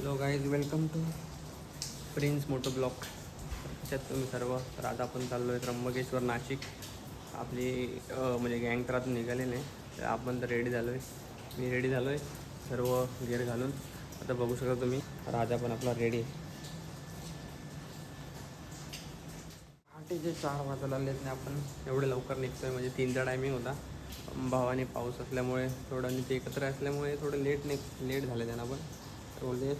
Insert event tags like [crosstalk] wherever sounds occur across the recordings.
Hello guys welcome to Prince Moto vlog त्याच्यात तुम्ही सर्व तर आता आपण चाललो आहे त्र्यंबकेश्वर नाशिक. आपली म्हणजे गँग तर आता निघाली नाही तर आपण तर रेडी झालो आहे मी रेडी झालो आहे सर्व गेअर घालून. आता बघू शकता तुम्ही राजा पण आपला रेडी आहे. पहाटेचे चार वाजायला आले नाही आपण एवढे लवकर निघतो आहे म्हणजे तीनचा टायमिंग होता. भावाने पाऊस असल्यामुळे थोडं आणि ते एकत्र असल्यामुळे थोडं लेट निघ लेट झालं त्यांना पण. बोलले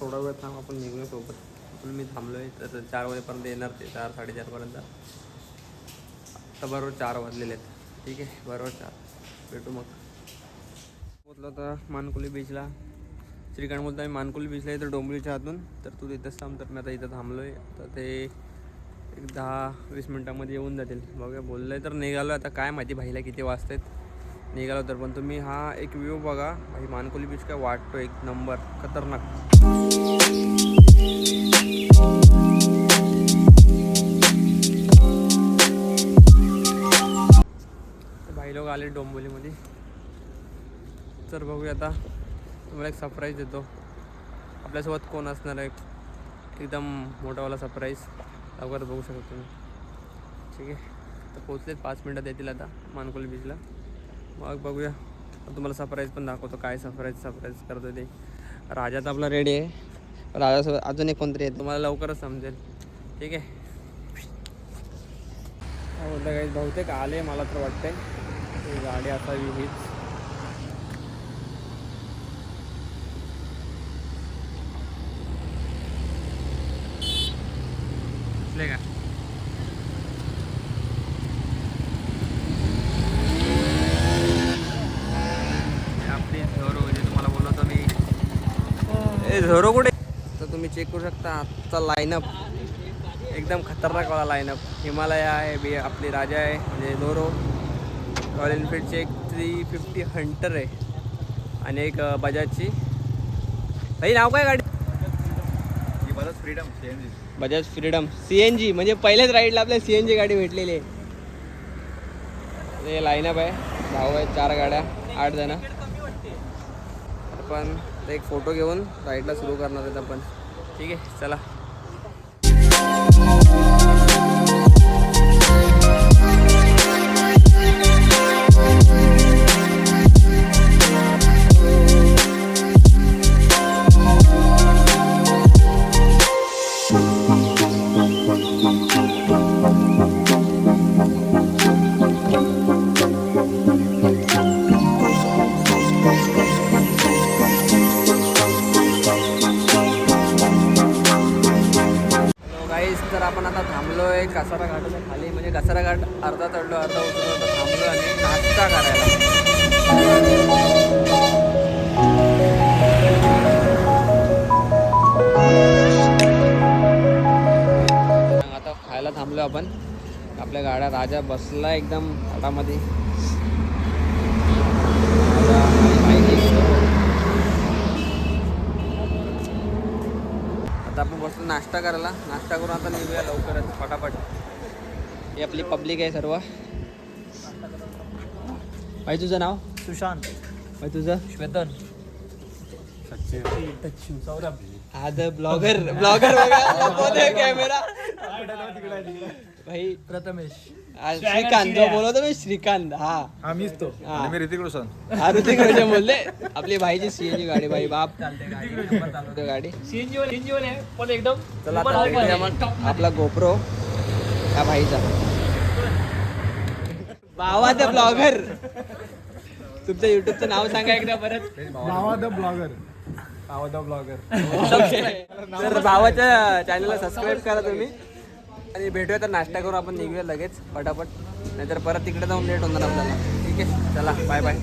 थोडा वेळ थांब आपण निघूया सोबत. पण मी थांबलो आहे तर चार वाजेपर्यंत येणार ते चार साडेचारपर्यंत आता बरोबर चार वाजलेले आहेत. ठीक आहे बरोबर चार. भेटू मग. पोचलो आता मानकुली बीचला श्रीकांत बोलतो आम्ही मानकुली बीचला आहे तर डोंबिवलीच्या हातून तर तू तिथंच थांब तर मी आता इथं थांबलो आहे तर ते एक दहा वीस मिनटामध्ये येऊन जातील. बघा बोललं आहे तर निघालो आता काय माहिती भाईला किती वाजत आहेत निघालो तर. पण तुम्ही हा एक व्ह्यू बघा. ही मानकोली बीच काय वाटतो? एक नंबर खतरनाक. तर भाई लोक आले डोंबोलीमध्ये तर बघूया आता. तुम्हाला एक सरप्राईज देतो. आपल्यासोबत कोण असणार आहे? एकदम मोठावाला सरप्राईज लवकर बघू शकता तुम्ही. ठीक आहे. तर पोचलेत पाच मिनटात येतील आता मानकोली बीचला मग बघूया. तुम्हाला सरप्राईज पण दाखवतो काय सरप्राईज सरप्राईज करतो ते. राजा तर आपला रेडी आहे. राजासोबत अजून एक कोणतरी आहे तुम्हाला लवकरच समजेल. ठीक आहे. काय बोलतं काही बहुतेक आले मला तर वाटतंय. गाडी असावी हीच. का हे आपली झोरो म्हणजे तुम्हाला बोललो होतो ए झोरो कुठे? तर तुम्ही चेक करू शकता आजचा लाईनअप एकदम खतरनाक वाला लाईनअप हिमालय आहे बी आपली राजा आहे म्हणजे झोरो. रॉयल एनफील्डची एक थ्री फिफ्टी हंटर आहे. आणि एक बजाजची. भाई नाव काय गाडी? Freedom Bajaj Freedom. C N G म्हणजे पहिल्याच राईडला आपल्या सी एन जी गाडी भेटलेली आहे. हे लाईनअप आहे. भाऊ आहेत चार गाड्या आठ जण. आपण आता एक फोटो घेऊन राईडला सुरू करणार आहेत आपण. ठीक आहे चला. गाईस तर आपण आता थांबलो आहे कसारा घाटाच्या खाली. म्हणजे कसारा घाट अर्धा चढलो अर्धा उतरलो तर थांबलो आणि नाश्ता करायला. मग आता खायला थांबलो आपण. आपल्या गाड्या राजा बसला एकदम घाटामध्ये राजा आणि बाईक आता आपण बसलो नाश्ता करायला. नाश्ता करून आता निघूया लवकरच फटाफट. ही आपली पब्लिक आहे सर्व. भाई तुझं नाव? सुशांत. भाई तुझं? श्वेतन. सौरभ आद ब्लॉगर ब्लॉगर कॅमेरा भाई प्रथमेश. श्रीकांत जो बोलवतो मी श्रीकांत. हा. हा मीच तो. हा. मी ऋतिक रोशन हा ऋतिक रोशन बोलले आपली भाईची सीएनजी गाडी भाई बाप. चालते गाडी. [laughs] सीएनजी वाले सीएनजी वाले आहे, पण एकदम. चला आता. मग आपला गोप्रो त्या भाईचा. भावाचा ब्लॉगर. तुमच्या युट्यूबचं नाव सांगा एकदा परत. भावा द ब्लॉगर. भावा द ब्लॉगर [laughs] तर भावाच्या चॅनलला सबस्क्राईब करा तुम्ही. आणि भेटूया तर नाश्ता करून आपण निघूया लगेच पटापट. नाहीतर परत तिकडे जाऊन लेट होणार आपल्याला. ठीक आहे? चला बाय बाय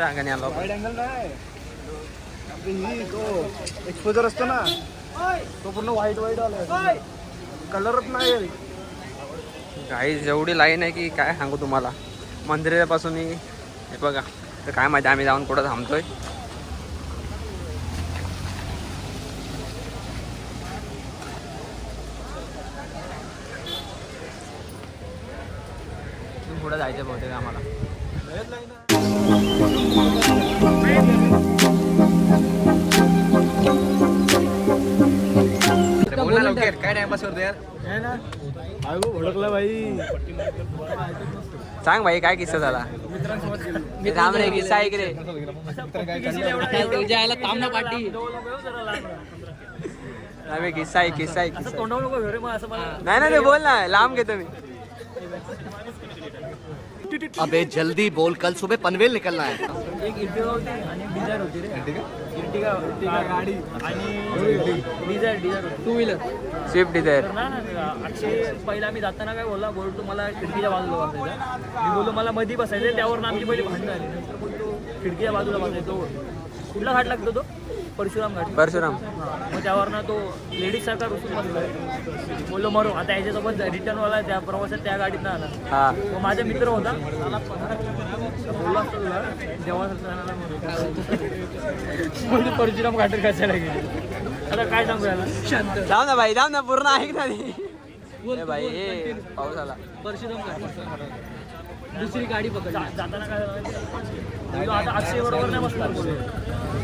अंगाने आलो आपण. वाईड अँगल नाही आपली ही। तो एक्सपोजर असतो ना। तो पूर्ण व्हाईट व्हाईट आला कलरच नाही काही जेवढी लाईन आहे की काय सांगू तुम्हाला? मंदिरापासून ही- हे बघा तर काय माहिती आम्ही जाऊन कुठं थांबतोय. पुढं जायचं बहुतेक आम्हाला? काय टाइमपास करतो यार? भडकला सांग भाई काय किस्सा झाला? मी थांब रे किस्सा ऐक रे? तुझ्या आयला थांब ना पाठी आम्ही किस्सा आहे किस्सा आहे. नाही ना ते बोल ना लांब घेतो मी. अबे जल्दी बोल कल सुबह पनवेल निकलना है। एक इर्टिगा होती आणि डिझायर होती रे। इर्टिगा? इर्टिगा गाडी। आणि Dzire Dzire two wheeler Swift Dzire. तर ना ना अक्षय पहिला मी जाताना काय बोलला बोलतो मला खिडकीच्या बाजूला बसायचं. मी बोललो मला मध्ये बसायचं त्यावर आमची पहिली भांडणं आली नंतर बोलतो खिडकीच्या बाजूला बसायचो. कुठला घाट लागतो तो? परशुराम घाट परशुराम. हा, मग त्यावरनं तो लेडीज सारखा रुसून बसला. बोललो मरो आता याच्यासोबत रिटर्नवाला त्या प्रवासात त्या गाडीत आला. हा. मग माझा मित्र होता. बोललो असतो तुला [laughs] परशुराम घाट कशाला गेली? आता काय सांगू याला? जाऊ ना भाई जाऊ ना पूर्ण ऐक ना. ए भाई पाऊस आला परशुराम घाट दुसरी गाडी पकड जाताना काय झालं आता अक्षय बरोबर नाही बसणार.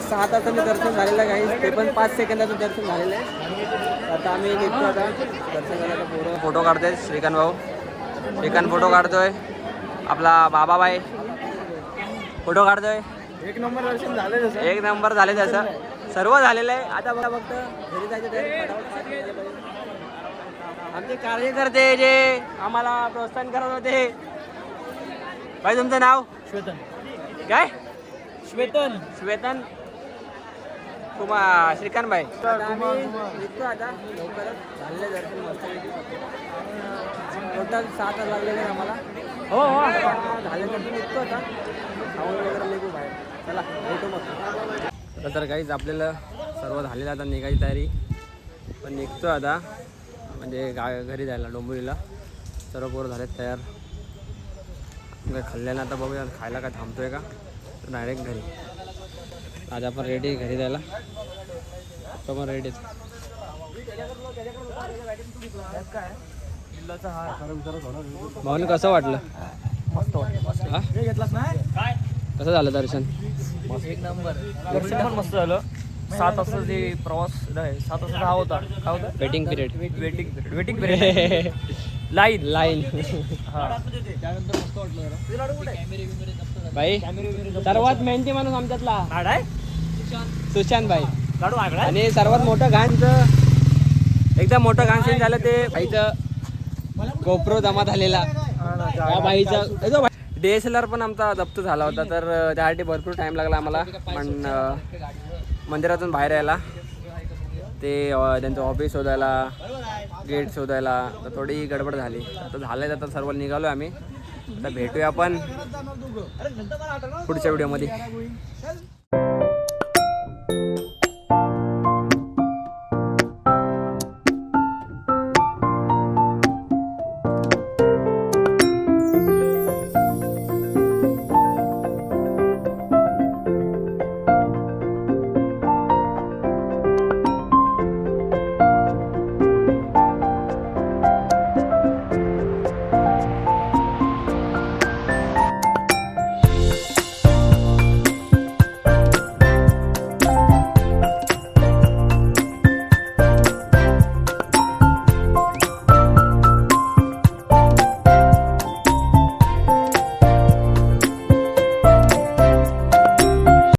सहा तासाचं दर्शन झालेलं आहे ते पण पाच सेकंदाचं दर्शन झालेलं आहे. आता आम्ही निघतो आता दर्शन झालं फोटो फोटो काढतोय श्रीकांत भाऊ. श्रीकांत फोटो काढतोय. आपला बाबाबाई. फोटो काढतोय. एक नंबर दर्शन झालं जसं एक नंबर झाले त्याचं सर्व झालेलं आहे. आता बघा फक्त घरी जायचं. आमचे कार्यकर्ते जे आम्हाला प्रोत्साहन करत होते. भाई तुमचं नाव? श्वेतन. काय? श्वेतन. श्वेतन? कुमार श्रीकांत भाई निघतो आता लवकरच झालेलं दर्शन मस्त टोटल सात तास लागलेले आम्हाला. हो हो. आता झाल्यानंतर निघतो आता खाऊन वगैरे निघू बाहेर. चला भेटू मग. तर काहीच आपल्याला सर्व झालेलं आता निघायची तयारी. पण निघतो आता. म्हणजे गा घरी जायला डोंबिवलीला. सर्व पोरं झालेत तयार. काय खाल्ल्यानं आता बघूया खायला काय थांबतोय का? तर डायरेक्ट घरी. आज आपण रेडी घरी जायला. तो पण रेडीच भाऊन कसं वाटलं? कसं झालं दर्शन? एक नंबर दर्शन पण मस्त झालं. सात वाजता जे प्रवास सात वाजता हा होता. काय होता? Waiting period waiting period waiting period line line हा. भाई सर्वात मेहनती माणूस आमच्यातला. आहे सुशांत भाई आणि सर्वात मोठं घाणचं एकदम मोठं घाण सीन झालं ते भाईचं गोप्रो जमा झालेला. त्या डी एस एल आर पण आमचा जप्त झाला होता तर त्यासाठी भरपूर टाईम लागला आम्हाला. पण मंदिरातून बाहेर यायला. ते त्यांचं ऑफिस शोधायला गेट शोधायला तर थोडी गडबड झाली. आता झालं आता सर्व निघालो आम्ही. आता भेटूया आपण पुढच्या व्हिडिओमध्ये